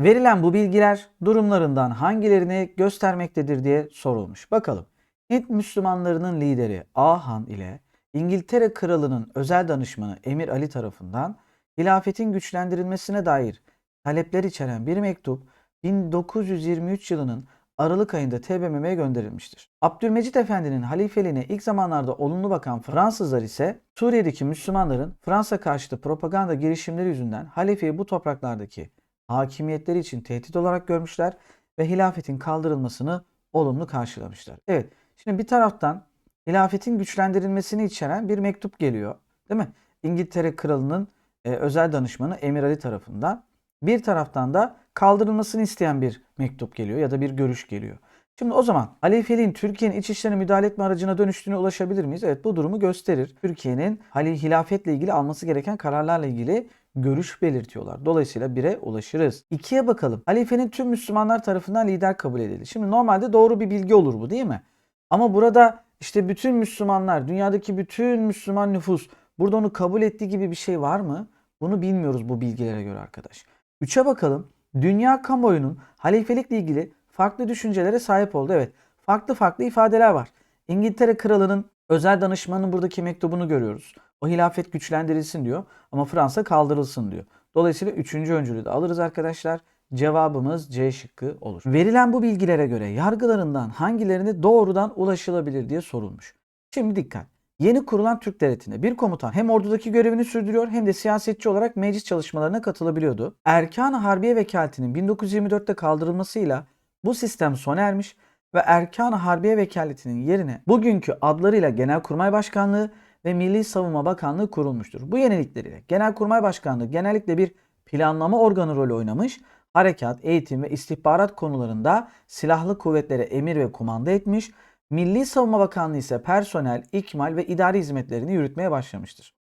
Verilen bu bilgiler durumlarından hangilerini göstermektedir diye sorulmuş. Bakalım. Hint Müslümanlarının lideri Ahan ile İngiltere Kralı'nın özel danışmanı Emir Ali tarafından hilafetin güçlendirilmesine dair talepler içeren bir mektup 1923 yılının Aralık ayında TBMM'ye gönderilmiştir. Abdülmecit Efendi'nin halifeliğine ilk zamanlarda olumlu bakan Fransızlar ise Suriye'deki Müslümanların Fransa karşıtı propaganda girişimleri yüzünden halifeyi bu topraklardaki hakimiyetleri için tehdit olarak görmüşler ve hilafetin kaldırılmasını olumlu karşılamışlar. Evet, şimdi bir taraftan hilafetin güçlendirilmesini içeren bir mektup geliyor. Değil mi? İngiltere Kralı'nın e, özel danışmanı Emir Ali tarafından. Bir taraftan da kaldırılmasını isteyen bir mektup geliyor ya da bir görüş geliyor. Şimdi o zaman halifeliğin Türkiye'nin iç işlerine müdahale etme aracına dönüştüğüne ulaşabilir miyiz? Evet bu durumu gösterir. Türkiye'nin hali hilafetle ilgili alması gereken kararlarla ilgili görüş belirtiyorlar. Dolayısıyla bire ulaşırız. İkiye bakalım. Halifenin tüm Müslümanlar tarafından lider kabul edildi. Şimdi normalde doğru bir bilgi olur bu değil mi? Ama burada işte bütün Müslümanlar, dünyadaki bütün Müslüman nüfus burada onu kabul ettiği gibi bir şey var mı? Bunu bilmiyoruz bu bilgilere göre arkadaş. Üçe bakalım. Dünya kamuoyunun halifelikle ilgili farklı düşüncelere sahip oldu. Evet, farklı farklı ifadeler var. İngiltere kralının özel danışmanının buradaki mektubunu görüyoruz. O hilafet güçlendirilsin diyor ama Fransa kaldırılsın diyor. Dolayısıyla üçüncü öncülü de alırız arkadaşlar. Cevabımız C şıkkı olur. Verilen bu bilgilere göre yargılarından hangilerine doğrudan ulaşılabilir diye sorulmuş. Şimdi dikkat. Yeni kurulan Türk Devleti'nde bir komutan hem ordudaki görevini sürdürüyor hem de siyasetçi olarak meclis çalışmalarına katılabiliyordu. Erkan-ı Harbiye Vekaleti'nin 1924'te kaldırılmasıyla bu sistem sona ermiş ve Erkan-ı Harbiye Vekaleti'nin yerine bugünkü adlarıyla Genelkurmay Başkanlığı ve Milli Savunma Bakanlığı kurulmuştur. Bu yenilikleriyle Genelkurmay Başkanlığı genellikle bir planlama organı rolü oynamış, harekat, eğitim ve istihbarat konularında silahlı kuvvetlere emir ve kumanda etmiş, Milli Savunma Bakanlığı ise personel, ikmal ve idari hizmetlerini yürütmeye başlamıştır.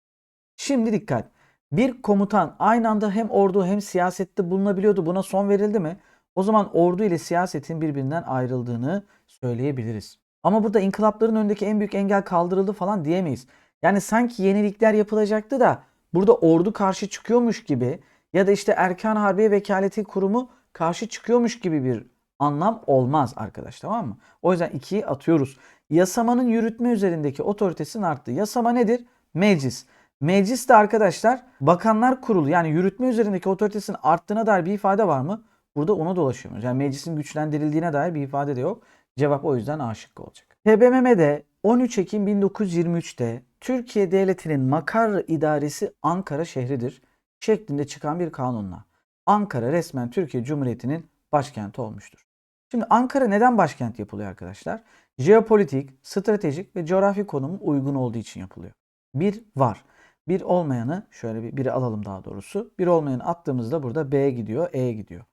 Şimdi dikkat. Bir komutan aynı anda hem ordu hem siyasette bulunabiliyordu. Buna son verildi mi? O zaman ordu ile siyasetin birbirinden ayrıldığını söyleyebiliriz. Ama burada inkılapların önündeki en büyük engel kaldırıldı falan diyemeyiz. Yani sanki yenilikler yapılacaktı da burada ordu karşı çıkıyormuş gibi ya da işte Erkan Harbiye Vekaleti Kurumu karşı çıkıyormuş gibi bir anlam olmaz arkadaş tamam mı? O yüzden 2'yi atıyoruz. Yasamanın yürütme üzerindeki otoritesinin arttı. Yasama nedir? Meclis. Meclis de arkadaşlar bakanlar kurulu yani yürütme üzerindeki otoritesinin arttığına dair bir ifade var mı? Burada ona dolaşıyoruz. Yani meclisin güçlendirildiğine dair bir ifade de yok. Cevap o yüzden A şıkkı olacak. TBMM'de 13 Ekim 1923'te Türkiye Devleti'nin makar idaresi Ankara şehridir şeklinde çıkan bir kanunla Ankara resmen Türkiye Cumhuriyeti'nin başkenti olmuştur. Şimdi Ankara neden başkent yapılıyor arkadaşlar? Jeopolitik, stratejik ve coğrafi konumun uygun olduğu için yapılıyor. Bir var. Bir olmayanı şöyle bir biri alalım daha doğrusu. Bir olmayanı attığımızda burada B gidiyor, E gidiyor.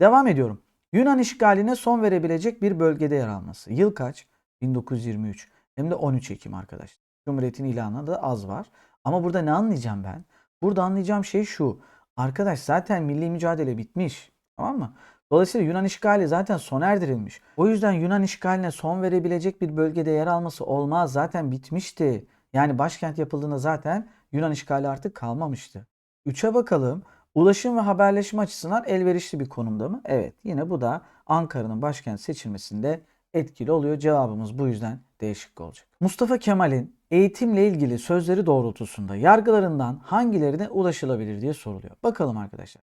Devam ediyorum. Yunan işgaline son verebilecek bir bölgede yer alması. Yıl kaç? 1923. Hem de 13 Ekim arkadaşlar. Cumhuriyetin ilanına da az var. Ama burada ne anlayacağım ben? Burada anlayacağım şey şu. Arkadaş zaten milli mücadele bitmiş. Tamam mı? Dolayısıyla Yunan işgali zaten sona erdirilmiş. O yüzden Yunan işgaline son verebilecek bir bölgede yer alması olmaz. Zaten bitmişti. Yani başkent yapıldığında zaten Yunan işgali artık kalmamıştı. 3'e bakalım. Ulaşım ve haberleşme açısından elverişli bir konumda mı? Evet. Yine bu da Ankara'nın başkent seçilmesinde etkili oluyor. Cevabımız bu yüzden değişik olacak. Mustafa Kemal'in eğitimle ilgili sözleri doğrultusunda yargılarından hangilerine ulaşılabilir diye soruluyor. Bakalım arkadaşlar.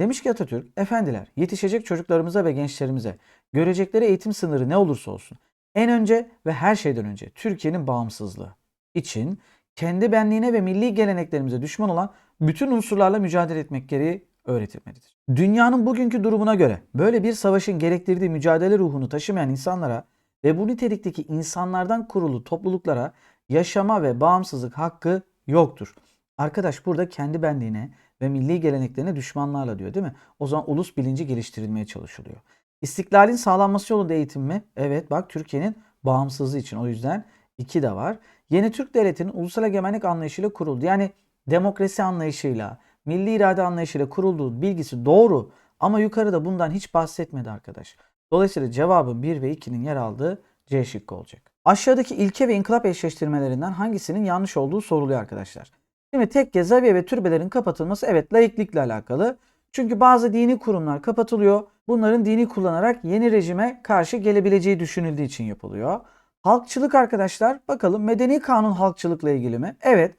Demiş ki Atatürk, efendiler yetişecek çocuklarımıza ve gençlerimize görecekleri eğitim sınırı ne olursa olsun en önce ve her şeyden önce Türkiye'nin bağımsızlığı için kendi benliğine ve milli geleneklerimize düşman olan bütün unsurlarla mücadele etmek gereği öğretilmelidir. Dünyanın bugünkü durumuna göre böyle bir savaşın gerektirdiği mücadele ruhunu taşımayan insanlara ve bu nitelikteki insanlardan kurulu topluluklara yaşama ve bağımsızlık hakkı yoktur. Arkadaş burada kendi benliğine ve milli geleneklerine düşmanlarla diyor değil mi? O zaman ulus bilinci geliştirilmeye çalışılıyor. İstiklalin sağlanması yolunda eğitim mi? Evet bak Türkiye'nin bağımsızlığı için o yüzden iki de var. Yeni Türk Devleti'nin ulusal egemenlik anlayışıyla kuruldu. Yani demokrasi anlayışıyla, milli irade anlayışıyla kurulduğu bilgisi doğru ama yukarıda bundan hiç bahsetmedi arkadaş. Dolayısıyla cevabın 1 ve 2'nin yer aldığı C şıkkı olacak. Aşağıdaki ilke ve inkılap eşleştirmelerinden hangisinin yanlış olduğu soruluyor arkadaşlar. Şimdi tekke, zaviye ve türbelerin kapatılması evet laiklikle alakalı. Çünkü bazı dini kurumlar kapatılıyor. Bunların dini kullanarak yeni rejime karşı gelebileceği düşünüldüğü için yapılıyor. Halkçılık arkadaşlar bakalım medeni kanun halkçılıkla ilgili mi? Evet.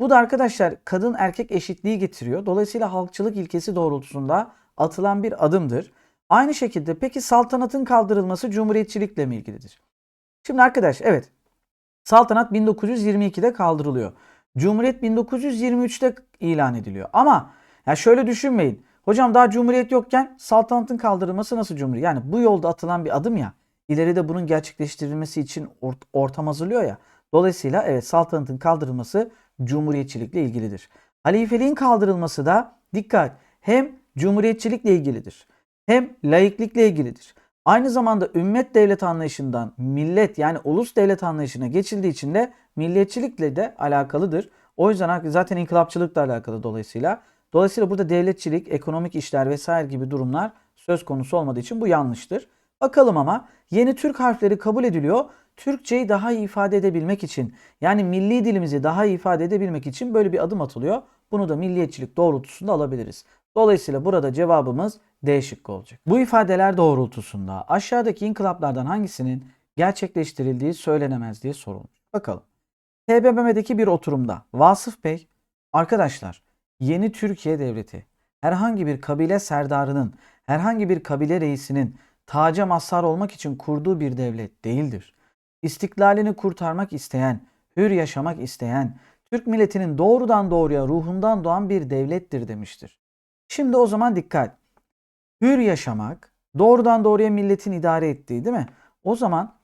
Bu da arkadaşlar kadın erkek eşitliği getiriyor. Dolayısıyla halkçılık ilkesi doğrultusunda atılan bir adımdır. Aynı şekilde peki saltanatın kaldırılması cumhuriyetçilikle mi ilgilidir? Şimdi arkadaş evet saltanat 1922'de kaldırılıyor. Cumhuriyet 1923'te ilan ediliyor. Ama ya şöyle düşünmeyin. Hocam daha cumhuriyet yokken saltanatın kaldırılması nasıl cumhuriyet? Yani bu yolda atılan bir adım ya. İleride bunun gerçekleştirilmesi için ort- ortam hazırlıyor ya. Dolayısıyla evet saltanatın kaldırılması cumhuriyetçilikle ilgilidir. Halifeliğin kaldırılması da dikkat hem cumhuriyetçilikle ilgilidir hem laiklikle ilgilidir. Aynı zamanda ümmet devlet anlayışından millet yani ulus devlet anlayışına geçildiği için de milliyetçilikle de alakalıdır. O yüzden zaten inkılapçılıkla alakalı dolayısıyla. Dolayısıyla burada devletçilik, ekonomik işler vesaire gibi durumlar söz konusu olmadığı için bu yanlıştır. Bakalım ama yeni Türk harfleri kabul ediliyor. Türkçeyi daha iyi ifade edebilmek için yani milli dilimizi daha iyi ifade edebilmek için böyle bir adım atılıyor. Bunu da milliyetçilik doğrultusunda alabiliriz. Dolayısıyla burada cevabımız D şıkkı olacak. Bu ifadeler doğrultusunda aşağıdaki inkılaplardan hangisinin gerçekleştirildiği söylenemez diye sorulmuş. Bakalım. TBMM'deki bir oturumda Vasıf Bey, arkadaşlar yeni Türkiye Devleti herhangi bir kabile serdarının, herhangi bir kabile reisinin taca mazhar olmak için kurduğu bir devlet değildir. İstiklalini kurtarmak isteyen, hür yaşamak isteyen, Türk milletinin doğrudan doğruya ruhundan doğan bir devlettir demiştir. Şimdi o zaman dikkat. Hür yaşamak, doğrudan doğruya milletin idare ettiği değil mi? O zaman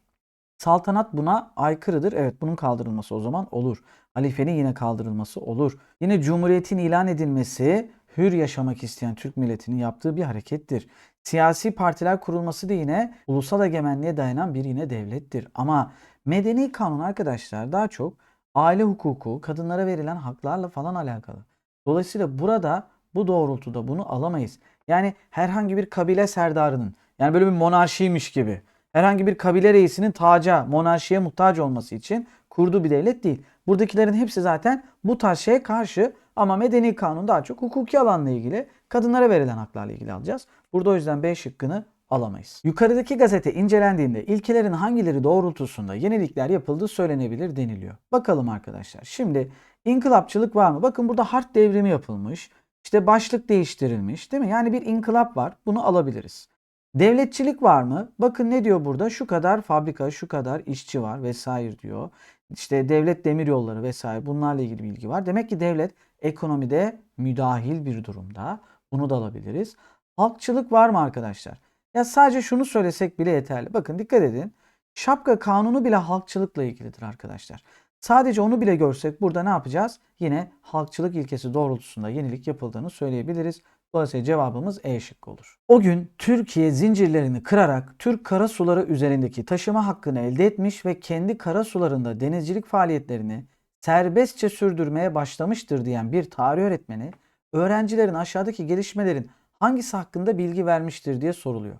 saltanat buna aykırıdır. Evet bunun kaldırılması o zaman olur. Halifenin yine kaldırılması olur. Yine cumhuriyetin ilan edilmesi hür yaşamak isteyen Türk milletinin yaptığı bir harekettir. Siyasi partiler kurulması da yine ulusal egemenliğe dayanan bir yine devlettir. Ama medeni kanun arkadaşlar daha çok aile hukuku, kadınlara verilen haklarla falan alakalı. Dolayısıyla burada bu doğrultuda bunu alamayız. Yani herhangi bir kabile serdarının yani böyle bir monarşiymiş gibi herhangi bir kabile reisinin taca, monarşiye muhtaç olması için kurduğu bir devlet değil. Buradakilerin hepsi zaten bu tarz şeye karşı ama medeni kanun daha çok hukuki alanla ilgili, kadınlara verilen haklarla ilgili alacağız. Burada o yüzden B şıkkını alamayız. Yukarıdaki gazete incelendiğinde ilkelerin hangileri doğrultusunda yenilikler yapıldığı söylenebilir deniliyor. Bakalım arkadaşlar. Şimdi inkılapçılık var mı? Bakın burada harf devrimi yapılmış. İşte başlık değiştirilmiş değil mi? Yani bir inkılap var. Bunu alabiliriz. Devletçilik var mı? Bakın ne diyor burada? Şu kadar fabrika, şu kadar işçi var vesaire diyor. İşte devlet demir yolları vesaire bunlarla ilgili bilgi var. Demek ki devlet ekonomide müdahil bir durumda. Bunu da alabiliriz. Halkçılık var mı arkadaşlar? Ya sadece şunu söylesek bile yeterli. Bakın dikkat edin. Şapka kanunu bile halkçılıkla ilgilidir arkadaşlar. Sadece onu bile görsek burada ne yapacağız? Yine halkçılık ilkesi doğrultusunda yenilik yapıldığını söyleyebiliriz. Dolayısıyla cevabımız E şıkkı olur. O gün Türkiye zincirlerini kırarak Türk karasuları üzerindeki taşıma hakkını elde etmiş ve kendi karasularında denizcilik faaliyetlerini serbestçe sürdürmeye başlamıştır diyen bir tarih öğretmeni öğrencilerin aşağıdaki gelişmelerin hangisi hakkında bilgi vermiştir diye soruluyor.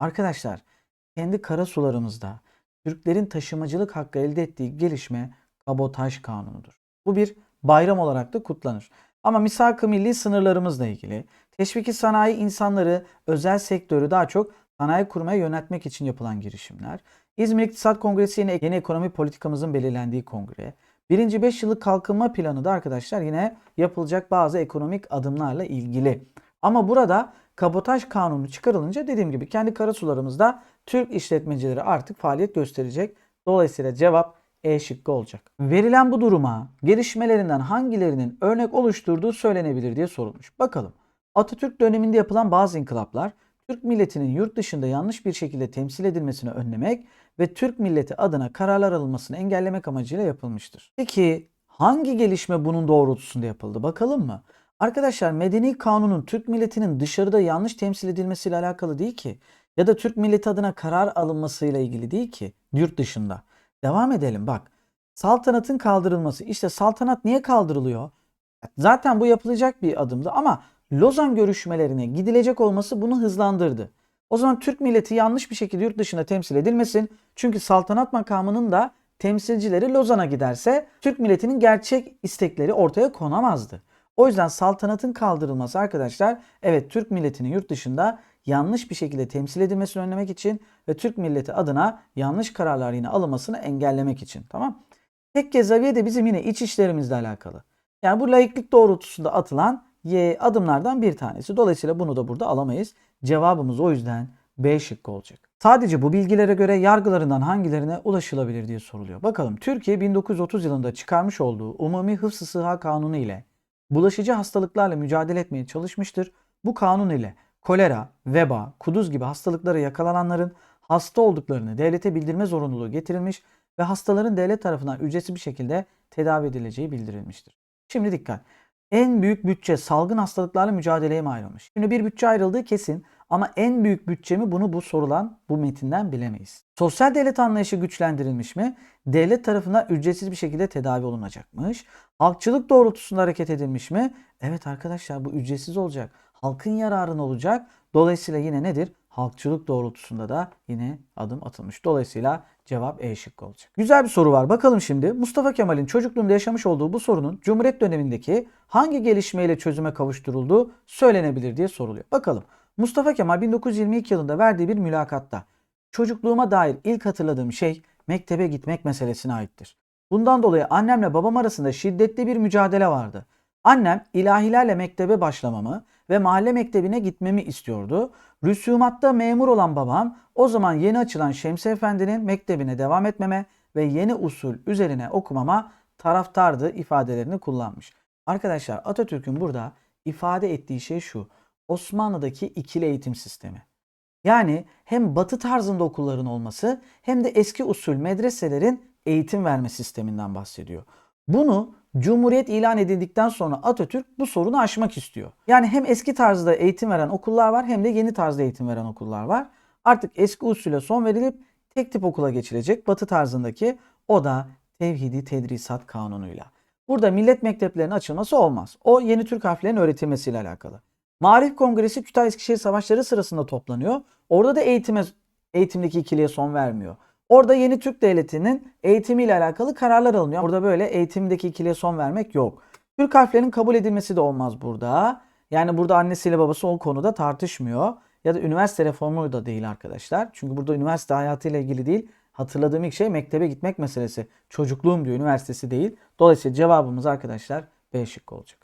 Arkadaşlar kendi karasularımızda Türklerin taşımacılık hakkı elde ettiği gelişme kabotaj kanunudur. Bu bir bayram olarak da kutlanır. Ama misak-ı milli sınırlarımızla ilgili teşviki sanayi insanları özel sektörü daha çok sanayi kurmaya yöneltmek için yapılan girişimler. İzmir İktisat Kongresi yine yeni ekonomi politikamızın belirlendiği kongre. Birinci 5 yıllık kalkınma planı da arkadaşlar yine yapılacak bazı ekonomik adımlarla ilgili. Ama burada kabotaj kanunu çıkarılınca dediğim gibi kendi karasularımızda Türk işletmecileri artık faaliyet gösterecek. Dolayısıyla cevap E şıkkı olacak. Verilen bu duruma gelişmelerinden hangilerinin örnek oluşturduğu söylenebilir diye sorulmuş. Bakalım. Atatürk döneminde yapılan bazı inkılaplar Türk milletinin yurt dışında yanlış bir şekilde temsil edilmesini önlemek ve Türk milleti adına kararlar alınmasını engellemek amacıyla yapılmıştır. Peki hangi gelişme bunun doğrultusunda yapıldı? Bakalım mı? Arkadaşlar medeni kanunun Türk milletinin dışarıda yanlış temsil edilmesiyle alakalı değil ki. Ya da Türk milleti adına karar alınmasıyla ilgili değil ki yurt dışında. Devam edelim bak. Saltanatın kaldırılması. İşte saltanat niye kaldırılıyor? Zaten bu yapılacak bir adımdı ama Lozan görüşmelerine gidilecek olması bunu hızlandırdı. O zaman Türk milleti yanlış bir şekilde yurt dışında temsil edilmesin. Çünkü saltanat makamının da temsilcileri Lozan'a giderse Türk milletinin gerçek istekleri ortaya konamazdı. O yüzden saltanatın kaldırılması arkadaşlar evet Türk milletinin yurt dışında yanlış bir şekilde temsil edilmesini önlemek için ve Türk milleti adına yanlış kararlar yine alınmasını engellemek için. Tamam. Tekke zaviye de bizim yine iç işlerimizle alakalı. Yani bu laiklik doğrultusunda atılan adımlardan bir tanesi. Dolayısıyla bunu da burada alamayız. Cevabımız o yüzden B şıkkı olacak. Sadece bu bilgilere göre yargılarından hangilerine ulaşılabilir diye soruluyor. Bakalım Türkiye 1930 yılında çıkarmış olduğu Umumi Hıfzı Sıha Kanunu ile bulaşıcı hastalıklarla mücadele etmeye çalışmıştır. Bu kanun ile kolera, veba, kuduz gibi hastalıklara yakalananların hasta olduklarını devlete bildirme zorunluluğu getirilmiş ve hastaların devlet tarafından ücretsiz bir şekilde tedavi edileceği bildirilmiştir. Şimdi dikkat. En büyük bütçe salgın hastalıklarla mücadeleye mi ayrılmış? Şimdi bir bütçe ayrıldığı kesin ama en büyük bütçe mi bunu bu sorulan bu metinden bilemeyiz. Sosyal devlet anlayışı güçlendirilmiş mi? Devlet tarafından ücretsiz bir şekilde tedavi olunacakmış. Halkçılık doğrultusunda hareket edilmiş mi? Evet arkadaşlar bu ücretsiz olacak. Halkın yararına olacak. Dolayısıyla yine nedir? Halkçılık doğrultusunda da yine adım atılmış. Dolayısıyla cevap E şıkkı olacak. Güzel bir soru var. Bakalım şimdi Mustafa Kemal'in çocukluğunda yaşamış olduğu bu sorunun Cumhuriyet dönemindeki hangi gelişmeyle çözüme kavuşturulduğu söylenebilir diye soruluyor. Bakalım. Mustafa Kemal 1922 yılında verdiği bir mülakatta çocukluğuma dair ilk hatırladığım şey mektebe gitmek meselesine aittir. Bundan dolayı annemle babam arasında şiddetli bir mücadele vardı. Annem ilahilerle mektebe başlamamı ve mahalle mektebine gitmemi istiyordu. Rüsumatta memur olan babam o zaman yeni açılan Şemsi Efendi'nin mektebine devam etmeme ve yeni usul üzerine okumama taraftardı ifadelerini kullanmış. Arkadaşlar Atatürk'ün burada ifade ettiği şey şu. Osmanlı'daki ikili eğitim sistemi. Yani hem batı tarzında okulların olması hem de eski usul medreselerin eğitim verme sisteminden bahsediyor. Bunu Cumhuriyet ilan edildikten sonra Atatürk bu sorunu aşmak istiyor. Yani hem eski tarzda eğitim veren okullar var hem de yeni tarzda eğitim veren okullar var. Artık eski usule son verilip tek tip okula geçilecek batı tarzındaki o da Tevhidi Tedrisat Kanunu'yla. Burada millet mekteplerinin açılması olmaz. O yeni Türk harflerinin öğretilmesiyle alakalı. Marif Kongresi Kütahya Eskişehir Savaşları sırasında toplanıyor. Orada da eğitime, eğitimdeki ikiliye son vermiyor. Orada yeni Türk Devleti'nin eğitimiyle alakalı kararlar alınıyor. Burada böyle eğitimdeki ikiliye son vermek yok. Türk harflerinin kabul edilmesi de olmaz burada. Yani burada annesiyle babası o konuda tartışmıyor. Ya da üniversite reformu da değil arkadaşlar. Çünkü burada üniversite hayatıyla ilgili değil. Hatırladığım ilk şey mektebe gitmek meselesi. Çocukluğum diyor üniversitesi değil. Dolayısıyla cevabımız arkadaşlar B şıkkı olacak.